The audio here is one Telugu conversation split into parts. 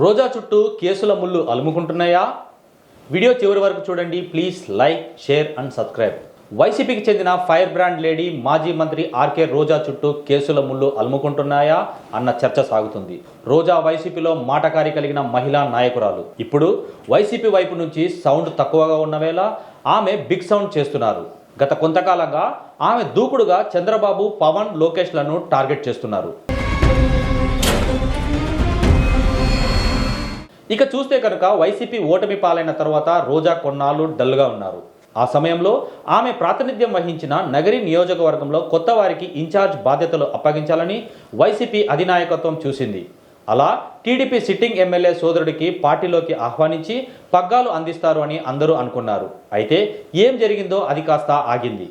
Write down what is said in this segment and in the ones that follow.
రోజా చుట్టూ కేసుల ముళ్ళు అలుముకుంటున్నాయా? వీడియో చివరి వరకు చూడండి. Please like share and subscribe. వైసీపీకి చెందిన ఫైర్ బ్రాండ్ లేడీ మాజీ మంత్రి ఆర్కే రోజా చుట్టూ కేసుల ముళ్ళు అలుముకుంటున్నాయా అన్న చర్చ సాగుతుంది. రోజా వైసీపీలో మాటకారి కలిగిన మహిళా నాయకురాలు. ఇప్పుడు వైసీపీ వైపు నుంచి సౌండ్ తక్కువగా ఉన్న వేళ ఆమె బిగ్ సౌండ్ చేస్తున్నారు. గత కొంతకాలంగా ఆమె దూకుడుగా చంద్రబాబు పవన్ లోకేష్లను టార్గెట్ చేస్తున్నారు. ఇక చూస్తే కనుక వైసీపీ ఓటమి పాలైన తర్వాత రోజా కొన్నాళ్ళు డల్గా ఉన్నారు. ఆ సమయంలో ఆమె ప్రాతినిధ్యం వహించిన నగరి నియోజకవర్గంలో కొత్త వారికి ఇన్ఛార్జ్ బాధ్యతలు అప్పగించాలని వైసీపీ అధినాయకత్వం చూసింది. అలా టీడీపీ సిట్టింగ్ ఎమ్మెల్యే సోదరుడికి పార్టీలోకి ఆహ్వానించి పగ్గాలు అందిస్తారు అని అందరూ అనుకున్నారు. అయితే ఏం జరిగిందో అది కాస్త ఆగింది.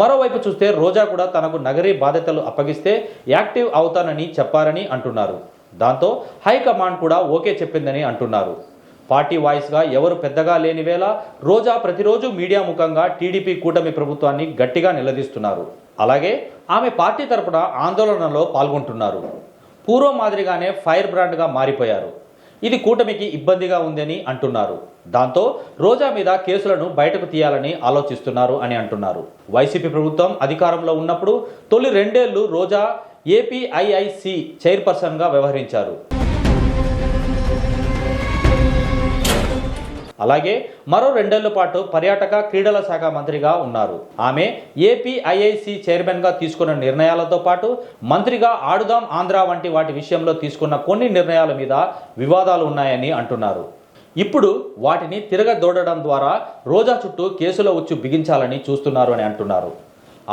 మరోవైపు చూస్తే రోజా కూడా తనకు నగరీ బాధ్యతలు అప్పగిస్తే యాక్టివ్ అవుతానని చెప్పారని అంటున్నారు. దాంతో హైకమాండ్ కూడా ఓకే చెప్పిందని అంటున్నారు. పార్టీ వాయిస్గా ఎవరు పెద్దగా లేని వేళ రోజా ప్రతిరోజు మీడియా ముఖంగా టీడీపీ కూటమి ప్రభుత్వాన్ని గట్టిగా నిలదీస్తున్నారు. అలాగే ఆమె పార్టీ తరపున ఆందోళనలో పాల్గొంటున్నారు. పూర్వం మాదిరిగానే ఫైర్ బ్రాండ్గా మారిపోయారు. ఇది కూటమికి ఇబ్బందిగా ఉందని అంటున్నారు. దాంతో రోజా మీద కేసులను బయటకు తీయాలని ఆలోచిస్తున్నారు అని అంటున్నారు. వైసీపీ ప్రభుత్వం అధికారంలో ఉన్నప్పుడు తొలి రెండేళ్ళు రోజా ఏపీఐఐసి చైర్పర్సన్గా వ్యవహరించారు. అలాగే మరో రెండేళ్ళ పాటు పర్యాటక క్రీడల శాఖ మంత్రిగా ఉన్నారు. ఆమె ఏపీఐఐసి చైర్మన్గా తీసుకున్న నిర్ణయాలతో పాటు మంత్రిగా ఆడుదాం ఆంధ్ర వంటి వాటి విషయంలో తీసుకున్న కొన్ని నిర్ణయాల మీద వివాదాలు ఉన్నాయని అంటున్నారు. ఇప్పుడు వాటిని తిరగదోడడం ద్వారా రోజా చుట్టూ కేసుల ఉచ్చు బిగించాలని చూస్తున్నారు అని అంటున్నారు.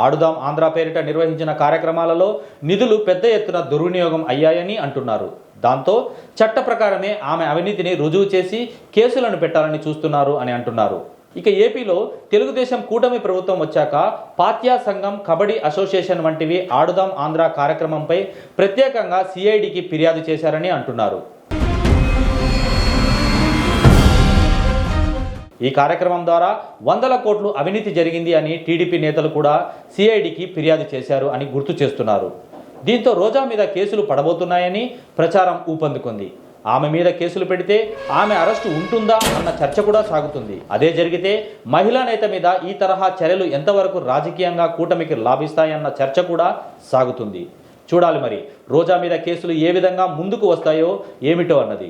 ఆడుదాం ఆంధ్ర పేరిట నిర్వహించిన కార్యక్రమాలలో నిధులు పెద్ద ఎత్తున దుర్వినియోగం అయ్యాయని అంటున్నారు. దాంతో చట్ట ప్రకారమే ఆమె అవినీతిని రుజువు చేసి కేసులను పెట్టాలని చూస్తున్నారు అని అంటున్నారు. ఇక ఏపీలో తెలుగుదేశం కూటమి ప్రభుత్వం వచ్చాక పాత్యా సంఘం కబడ్డీ అసోసియేషన్ వంటివి ఆడుదాం ఆంధ్ర కార్యక్రమంపై ప్రత్యేకంగా సిఐడికి ఫిర్యాదు చేశారని అంటున్నారు. ఈ కార్యక్రమం ద్వారా వందల కోట్లు అవినీతి జరిగింది అని టీడీపీ నేతలు కూడా సిఐడికి ఫిర్యాదు చేశారు అని గుర్తు చేస్తున్నారు. దీంతో రోజా మీద కేసులు పడబోతున్నాయని ప్రచారం ఊపందుకుంది. ఆమె మీద కేసులు పెడితే ఆమె అరెస్టు ఉంటుందా అన్న చర్చ కూడా సాగుతుంది. అదే జరిగితే మహిళా నేత మీద ఈ తరహా చర్యలు ఎంతవరకు రాజకీయంగా కూటమికి లాభిస్తాయన్న చర్చ కూడా సాగుతుంది. చూడాలి మరి రోజా మీద కేసులు ఏ విధంగా ముందుకు వస్తాయో ఏమిటో అన్నది.